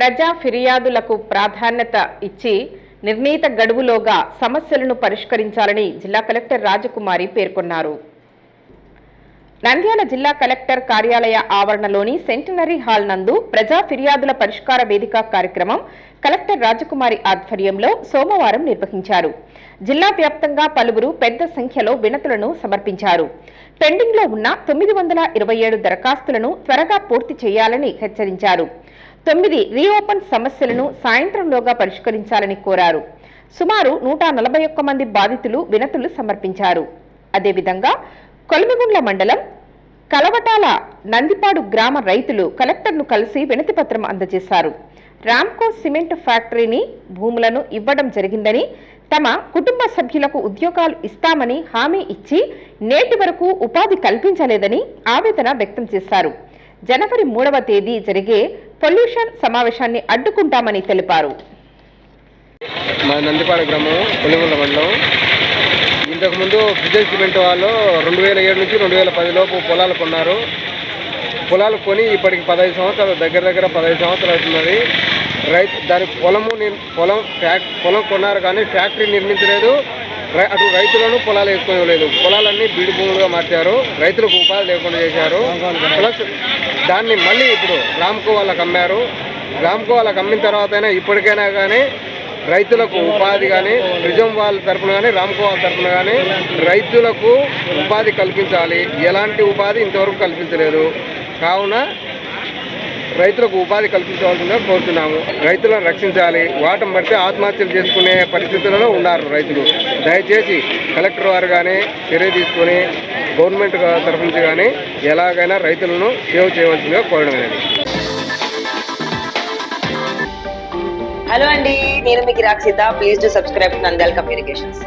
ప్రజా ఫిర్యాదులకు ప్రాధాన్యత ఇచ్చి నిర్ణీత గడువులోగా సమస్యలను పరిష్కరించాలని జిల్లా కలెక్టర్ రాజకుమారి పేర్కొన్నారు. నంద్యాల జిల్లా కలెక్టర్ కార్యాలయ ఆవరణలోని సెంటినరీ హాల్ నందు ప్రజా ఫిర్యాదుల పరిష్కార వేదిక కార్యక్రమం కలెక్టర్ రాజకుమారి ఆధ్వర్యంలో సోమవారం నిర్వహించారు. జిల్లా వ్యాప్తంగా పలువురు పెద్ద సంఖ్యలో వినతులను సమర్పించారు. పెండింగ్లో ఉన్న తొమ్మిది వందల ఇరవై ఏడు దరఖాస్తులను త్వరగా పూర్తి చేయాలని హెచ్చరించారు. తొమ్మిది రీఓపెన్ సమస్యలను సాయంత్రంలోగా పరిష్కరించాలని కోరారు. సుమారు నూట నలభై ఒక్క మంది బాధితులు వినతులు సమర్పించారు. అదేవిధంగా కొలిమిగుండ్ల మండలం కలవటాల నందిపాడు గ్రామ రైతులు కలెక్టర్ను కలిసి వినతి పత్రం అందజేశారు. రామ్కో సిమెంట్ ఫ్యాక్టరీని భూములను ఇవ్వడం జరిగిందని తమ కుటుంబ సభ్యులకు ఉద్యోగాలు ఇస్తామని హామీ ఇచ్చి నేటి వరకు ఉపాధి కల్పించలేదని ఆవేదన వ్యక్తం చేశారు. జనవరి మూడవ తేదీ జరిగే పొల్యూషన్ సమావేశాన్ని అడ్డుకుంటామని తెలిపారు. మా నందిపాడు గ్రామం కొలిగుండ మండలం. ఇంతకుముందు విజయ్ సిమెంట్ వాళ్ళు రెండు వేల ఏడు నుంచి రెండు వేల పది లోపు పొలాలు కొన్నారు. పొలాలు కొని ఇప్పటికి పదహైదు సంవత్సరాలు దగ్గర దగ్గర పదహైదు సంవత్సరాలు అవుతున్నది. రైతు దాని పొలము పొలం ఫ్యాక్ పొలం కొన్నారు కానీ ఫ్యాక్టరీ నిర్మించలేదు. అటు రైతులను పొలాలు వేసుకోలేదు పొలాలన్నీ బీడు భూములుగా మార్చారు. రైతులకు ఉపాధి లేకుండా చేశారు. ప్లస్ దాన్ని మళ్ళీ ఇప్పుడు రామ్కో వాళ్ళకి అమ్మారు. రామ్కో వాళ్ళకి అమ్మిన తర్వాత అయినా ఇప్పటికైనా కానీ రైతులకు ఉపాధి కానీ నిజం వాళ్ళ తరఫున కానీ రామ్కో వాళ్ళ తరపున కానీ రైతులకు ఉపాధి కల్పించాలి. ఎలాంటి ఉపాధి ఇంతవరకు కల్పించలేదు. కావున రైతులకు ఉపాధి కల్పించవలసిందిగా కోరుతున్నాము. రైతులను రక్షించాలి. వాటం బట్టి ఆత్మహత్యలు చేసుకునే పరిస్థితులలో ఉన్నారు రైతులు. దయచేసి కలెక్టర్ వారు కానీ చర్య తీసుకొని గవర్నమెంట్ తరఫు నుంచి కానీ ఎలాగైనా రైతులను సేవ్ చేయవలసిందిగా కోరడం అనేది. హలో అండి నేను మీకు Rakshita please to subscribe Nandal communications.